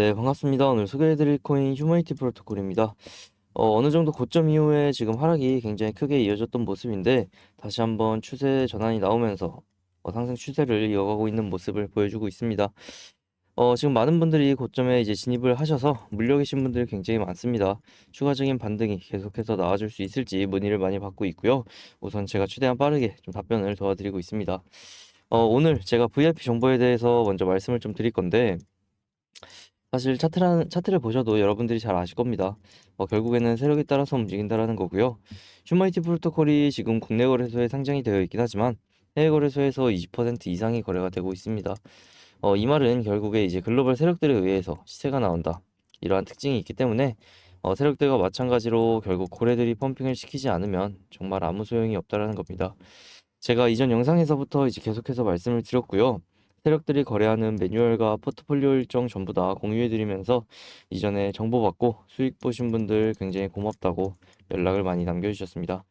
네, 반갑습니다. 오늘 소개해드릴 코인 휴머니티 프로토콜입니다. 어, 어느 정도 고점 이후에 지금 하락이 굉장히 크게 이어졌던 모습인데 다시 한번 추세 전환이 나오면서 어, 상승 추세를 이어가고 있는 모습을 보여주고 있습니다. 어, 지금 많은 분들이 고점에 이제 진입을 하셔서 물려 계신 분들이 굉장히 많습니다. 추가적인 반등이 계속해서 나와줄 수 있을지 문의를 많이 받고 있고요. 우선 제가 최대한 빠르게 좀 답변을 도와드리고 있습니다. 어, 오늘 제가 VIP 정보에 대해서 먼저 말씀을 좀 드릴 건데 사실 차트라는 차트를 보셔도 여러분들이 잘 아실 겁니다. 어, 결국에는 세력에 따라서 움직인다라는 거고요. 휴머니티 프로토콜이 지금 국내 거래소에 상장이 되어 있긴 하지만 해외 거래소에서 20% 이상이 거래가 되고 있습니다. 어, 이 말은 결국에 이제 글로벌 세력들에 의해서 시세가 나온다. 이러한 특징이 있기 때문에 어, 세력들과 마찬가지로 결국 고래들이 펌핑을 시키지 않으면 정말 아무 소용이 없다라는 겁니다. 제가 이전 영상에서부터 이제 계속해서 말씀을 드렸고요. 세력들이 거래하는 매뉴얼과 포트폴리오 일정 전부 다 공유해드리면서 이전에 정보 받고 수익 보신 분들 굉장히 고맙다고 연락을 많이 남겨주셨습니다.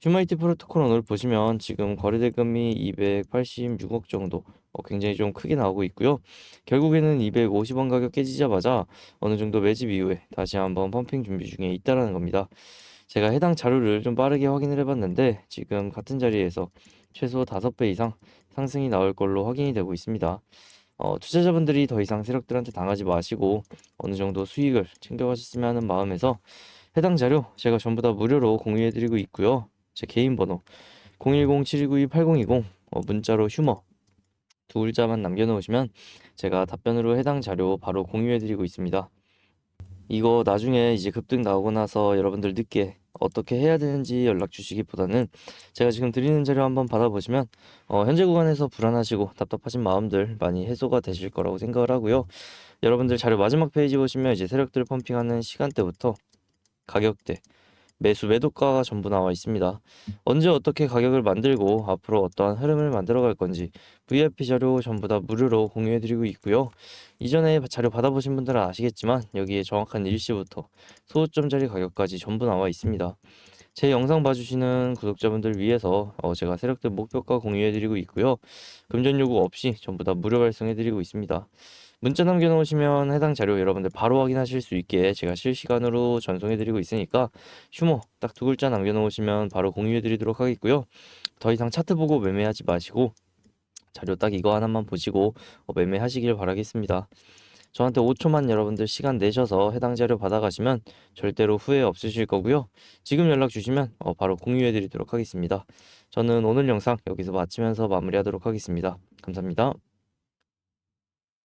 휴머니티 프로토콜 오늘 보시면 지금 거래 대금이 286억 정도 어, 굉장히 좀 크게 나오고 있고요. 결국에는 250원 가격 깨지자마자 어느 정도 매집 이후에 다시 한번 펌핑 준비 중에 있다라는 겁니다. 제가 해당 자료를 좀 빠르게 확인을 해봤는데 지금 같은 자리에서 최소 5배 이상 상승이 나올 걸로 확인이 되고 있습니다. 어, 투자자분들이 더 이상 세력들한테 당하지 마시고 어느 정도 수익을 챙겨가셨으면 하는 마음에서 해당 자료 제가 전부 다 무료로 공유해드리고 있고요. 제 개인 번호 010-7292-8020 어, 문자로 휴머 두 글자만 남겨놓으시면 제가 답변으로 해당 자료 바로 공유해드리고 있습니다. 이거 나중에 이제 급등 나오고 나서 여러분들 늦게 어떻게 해야 되는지 연락 주시기보다는 제가 지금 드리는 자료 한번 받아보시면 어, 현재 구간에서 불안하시고 답답하신 마음들 많이 해소가 되실 거라고 생각을 하고요. 여러분들 자료 마지막 페이지 보시면 이제 세력들 펌핑하는 시간대부터 가격대, 매수 매도가가 전부 나와 있습니다. 언제 어떻게 가격을 만들고 앞으로 어떠한 흐름을 만들어 갈 건지 VIP 자료 전부 다 무료로 공유해 드리고 있고요. 이전에 자료 받아보신 분들은 아시겠지만 여기에 정확한 일시부터 소점짜리 가격까지 전부 나와 있습니다. 제 영상 봐주시는 구독자분들 위해서 어, 제가 세력들 목표가 공유해 드리고 있고요. 금전 요구 없이 전부 다 무료 발송해 드리고 있습니다. 문자 남겨놓으시면 해당 자료 여러분들 바로 확인하실 수 있게 제가 실시간으로 전송해드리고 있으니까 휴머 딱두 글자 남겨놓으시면 바로 공유해드리도록 하겠고요. 더 이상 차트 보고 매매하지 마시고 자료 딱 이거 하나만 보시고 어, 매매하시길 바라겠습니다. 저한테 5초만 여러분들 시간 내셔서 해당 자료 받아가시면 절대로 후회 없으실 거고요. 지금 연락 주시면 어, 바로 공유해드리도록 하겠습니다. 저는 오늘 영상 여기서 마치면서 마무리하도록 하겠습니다. 감사합니다.